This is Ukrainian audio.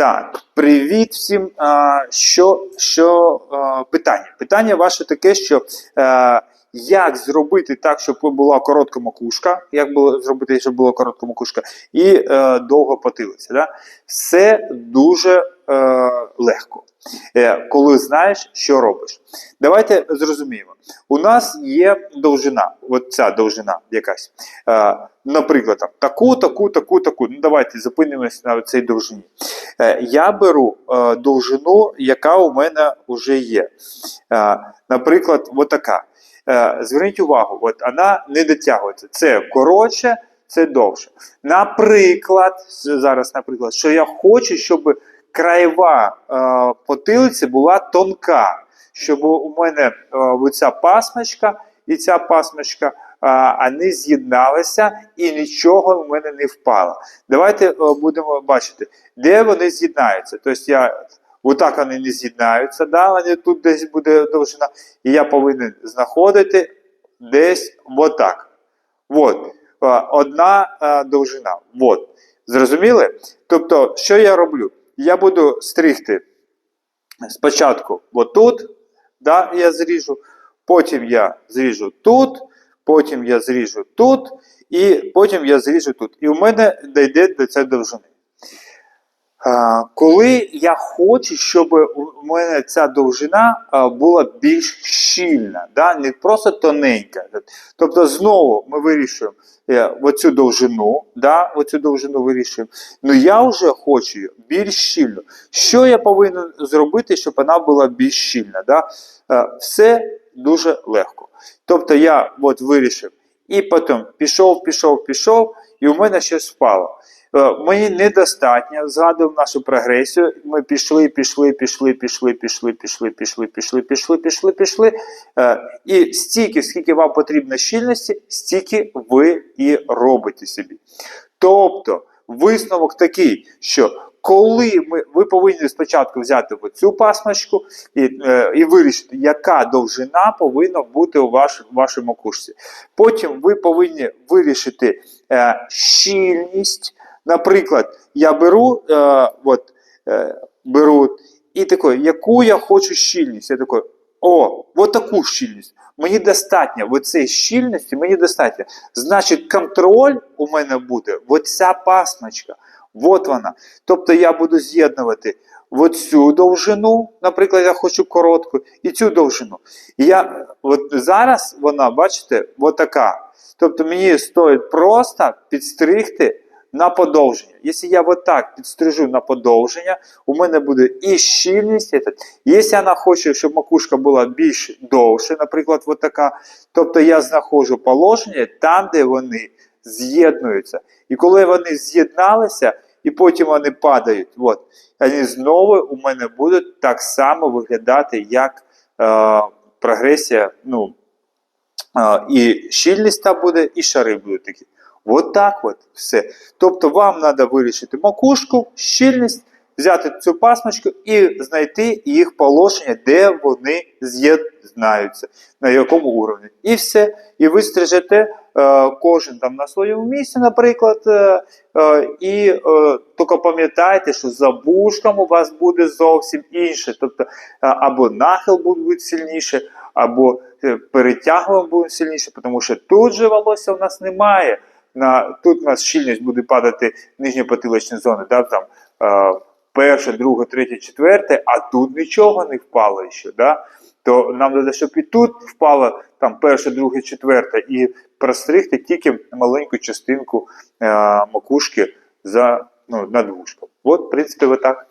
Так, привіт всім. А, що що а, питання? Питання ваше таке, що а, як зробити так, щоб була коротка макушка, як було зробити, щоб була коротка макушка, і е, довго потилиця. Да? Все дуже е, легко, е, коли знаєш, що робиш. Давайте зрозуміємо. У нас є довжина, от ця довжина якась. Е, наприклад, там, таку, таку, таку, таку. Ну, давайте зупинимося на цій довжині. Е, я беру е, довжину, яка у мене вже є. Е, наприклад, отака. Е, зверніть увагу, от вона не дотягується. Це коротше, це довше. Наприклад, зараз, наприклад, що я хочу, щоб краєва е, потилиця була тонка, щоб у мене е, оця пасмочка і ця пасмочка а, вони з'єдналися і нічого в мене не впало. Давайте е, будемо бачити, де вони з'єднаються. Тобто я отак вони не з'єднаються, да? вони тут десь буде довжина, і я повинен знаходити десь отак. От. Е, Одна е, довжина. От. Зрозуміли? Тобто, що я роблю? Я буду стригти спочатку отут, да, я зріжу, потім я зріжу тут, потім я зріжу тут, і потім я зріжу тут. І у мене дійде до цієї довжини. Коли я хочу, щоб у мене ця довжина була більш щільна, да? не просто тоненька. Тобто, знову ми вирішуємо е, оцю довжину, да? оцю довжину вирішуємо. Ну я вже хочу більш щільну. Що я повинен зробити, щоб вона була більш щільна? Да? Е, все дуже легко. Тобто я от вирішив, і потім пішов, пішов, пішов, і у мене щось впало. Е, Мені недостатньо, згадуємо нашу прогресію. Ми пішли, пішли, пішли, пішли, пішли, пішли, пішли, пішли, пішли, пішли, пішли. Е, І стільки, скільки вам потрібно щільності, стільки ви і робите собі. Тобто, висновок такий, що коли ми, ви повинні спочатку взяти цю пасмочку і, е, і вирішити, яка довжина повинна бути у ваш, вашій макушці. Потім ви повинні вирішити е, щільність. Наприклад, я беру, е, от, е, беру і такий, яку я хочу щільність. Я такий, о, от таку щільність. Мені достатньо оцеї щільності, мені достатньо. Значить, контроль у мене буде оця пасмочка. От вона. Тобто я буду з'єднувати оцю довжину, наприклад, я хочу коротку, і цю довжину. Я, от зараз вона, бачите, отака. Тобто мені стоїть просто підстригти на подовження. Якщо я отак підстрижу на подовження, у мене буде і щільність. Якщо вона хоче, щоб макушка була більш довше, наприклад, от така, тобто я знаходжу положення там, де вони з'єднуються. І коли вони з'єдналися, і потім вони падають, от, вони знову у мене будуть так само виглядати, як е, прогресія. ну, е, І щільність там буде, і шари будуть такі. От так от все. Тобто вам треба вирішити макушку, щільність, взяти цю пасмочку і знайти їх положення, де вони з'єднаються, на якому уровні. І все. І ви стрижете е, кожен там на своєму місці, наприклад. Е, е, і е, тільки пам'ятайте, що за вушком у вас буде зовсім інше. Тобто, е, або нахил буде сильніше, або е, перетягування буде сильніше, тому що тут же волосся у нас немає. На, тут у нас щільність буде падати нижньопотиличні зони, да, там, е, перше, друге, третє, четверте, а тут нічого не впало ще. Да? То нам треба, щоб і тут впало там, перше, друге, четверте, і простригти тільки маленьку частинку е, макушки за, ну, над вушком. От, в принципі, ви так